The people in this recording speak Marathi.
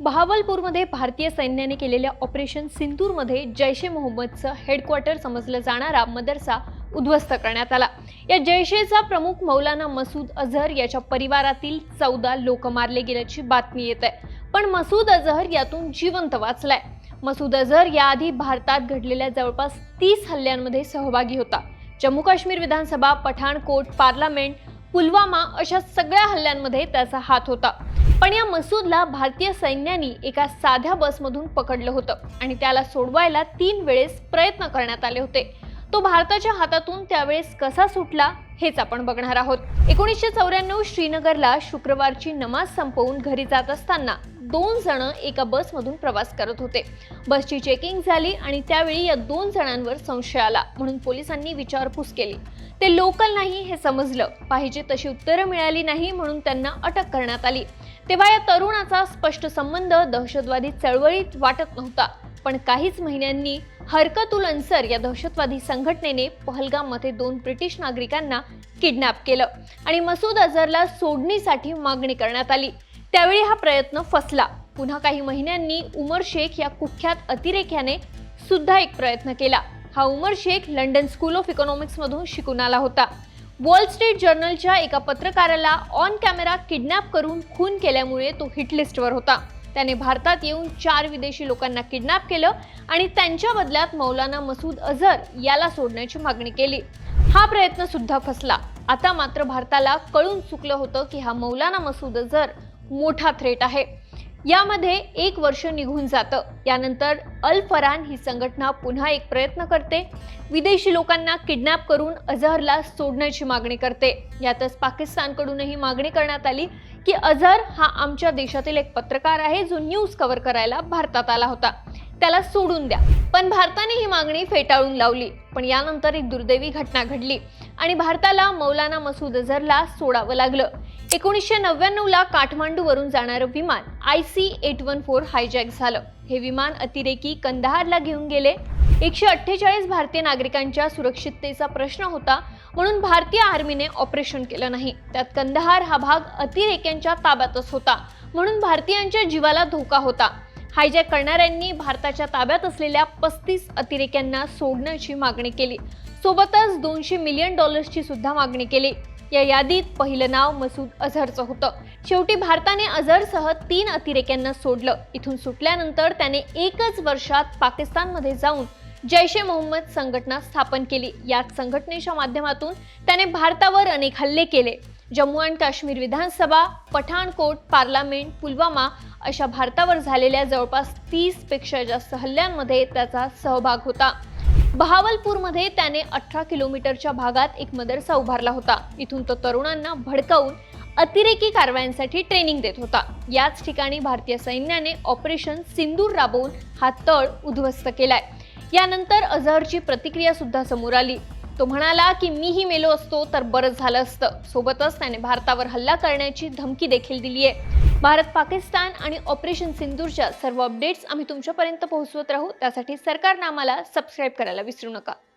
बहावलपूरमध्ये भारतीय सैन्याने केलेल्या ऑपरेशन सिंदूरमध्ये जैश ए मोहम्मदचं हेडक्वार्टर समजलं जाणारा मदरसा उद्ध्वस्त करण्यात आला. या जैशेचा प्रमुख मौलाना मसूद अझहर याच्या परिवारातील चौदा लोक मारले गेल्याची बातमी येत आहे. पण मसूद अझहर यातून जिवंत वाचलाय. मसूद अझहर याआधी भारतात घडलेल्या जवळपास तीस हल्ल्यांमध्ये सहभागी होता. जम्मू काश्मीर विधानसभा पठाणकोट पार्लमेंट पुलवामा अशा सगळ्या हल्ल्यांमध्ये त्याचा हात होता. पण या मसूदला भारतीय सैन्याने एका साध्या बसमधून पकडलं होतं आणि त्याला सोडवायला तीन वेळेस प्रयत्न करण्यात आले होते. तो भारताच्या हातातून त्यावेळेस कसा सुटला हेच आपण बघणार आहोत. एकोणीसशे चौऱ्याण्णव श्रीनगरला शुक्रवारची नमाज संपवून घरी जात असताना दोन जण एका बसमधून प्रवास करत होते. बसची चेकिंग झाली आणि त्यावेळी या दोन जणांवर संशय आला म्हणून पोलिसांनी विचारपूस केली. ते लोकल नाही हे समजलं. पाहिजे तशी उत्तरं मिळाली नाही म्हणून त्यांना अटक करण्यात आली. तेव्हा या तरुणाचा स्पष्ट संबंध दहशतवादी चळवळीत वाटत नव्हता. पण काहीच महिन्यांनी हरकतुल अन्सर या दहशतवादी संघटनेने पहलगाममध्ये दोन ब्रिटिश नागरिकांना किडनॅप केलं आणि मसूद अझरला सोडणीसाठी मागणी करण्यात आली. त्यावेळी हा प्रयत्न फसला. पुन्हा काही महिन्यांनी उमर शेख या कुख्यात अतिरेक्याने सुद्धा एक प्रयत्न केला. हा Umar Sheikh London School of इकॉनॉमिक्समधून शिकून आला होता. वॉल स्ट्रीट जर्नलच्या एका पत्रकाराला ऑन कॅमेरा किडनॅप करून खून केल्यामुळे तो हिटलिस्टवर होता. त्याने भारतात येऊन चार विदेशी लोकांना किडनॅप केलं आणि त्यांच्या बदल्यात मौलाना मसूद अझहर याला सोडण्याची मागणी केली. हा प्रयत्न सुद्धा फसला. आता मात्र भारताला कळून चुकलं होतं की हा मौलाना मसूद अझहर मोठा थ्रेट आहे. यामध्ये एक वर्ष निघून जातं. यानंतर अल फरान ही संघटना पुन्हा एक प्रयत्न करते. विदेशी लोकांना किडनॅप करून अझहरला सोडण्याची मागणी करते. यातच पाकिस्तानकडूनही मागणी करण्यात आली की अझहर हा आमच्या देशातील एक पत्रकार आहे जो न्यूज कव्हर करायला भारतात आला होता. त्याला सोडून द्या. पण भारताने ही मागणी फेटाळून लावली. पण यानंतर एक दुर्दैवी घटना घडली आणि भारताला मौलाना मसूद अझहरला सोडावं लागलं. एकोणीसशे नव्याण्णवला काठमांडूवरून जाणारं विमान I C eight one four hijack झालं. हे विमान अतिरेकी कंदहारला घेऊन गेले. एकशे अठ्ठेचाळीस भारतीय नागरिकांच्या सुरक्षिततेचा प्रश्न होता म्हणून भारतीय आर्मीने ऑपरेशन केलं नाही. त्यात कंदहार हा भाग अतिरेक्यांच्या ताब्यातच होता म्हणून भारतीयांच्या जीवाला धोका होता. हायजॅक करणाऱ्यांनी भारताच्या ताब्यात असलेल्या पस्तीस अतिरेक्यांना सोडण्याची मागणी केली. सोबतच दोनशे मिलियन डॉलर्सची सुद्धा मागणी केली. या यादीत पहिलं नाव मसूद अझहरचं होतं. शेवटी भारताने अझहरसह तीन अतिरेक्यांना सोडलं. इथून सुटल्यानंतर त्याने एकच वर्षात पाकिस्तानमध्ये जाऊन जैश ए मोहम्मद संघटना स्थापन केली. याच संघटनेच्या माध्यमातून त्याने भारतावर अनेक हल्ले केले. जम्मू अँड काश्मीर विधानसभा पठाणकोट पार्लामेंट पुलवामा अशा भारतावर झालेल्या जवळपास तीसपेक्षा जास्त हल्ल्यांमध्ये त्याचा सहभाग होता. बहावलपूरमध्ये त्याने अठरा किलोमीटरच्या भागात एक मदरसा उभारला होता. इथून तो तरुणांना भडकावून अतिरेकी कारवायांसाठी ट्रेनिंग देत होता. याच ठिकाणी भारतीय सैन्याने ऑपरेशन सिंदूर राबवून हा तळ उद्ध्वस्त केलाय. यानंतर अझहरची प्रतिक्रिया सुद्धा समोर आली. तो म्हणाला की मीही मेलो असतो तर बरं झालं असतं. सोबतच त्याने भारतावर हल्ला करण्याची धमकी देखील दिली आहे. भारत पाकिस्तान आणि ऑपरेशन सिंदूरच्या सर्व अपडेट्स आम्ही तुमच्यापर्यंत पोहोचवत राहू. त्यासाठी सरकारनं आम्हाला सबस्क्राईब करायला विसरू नका.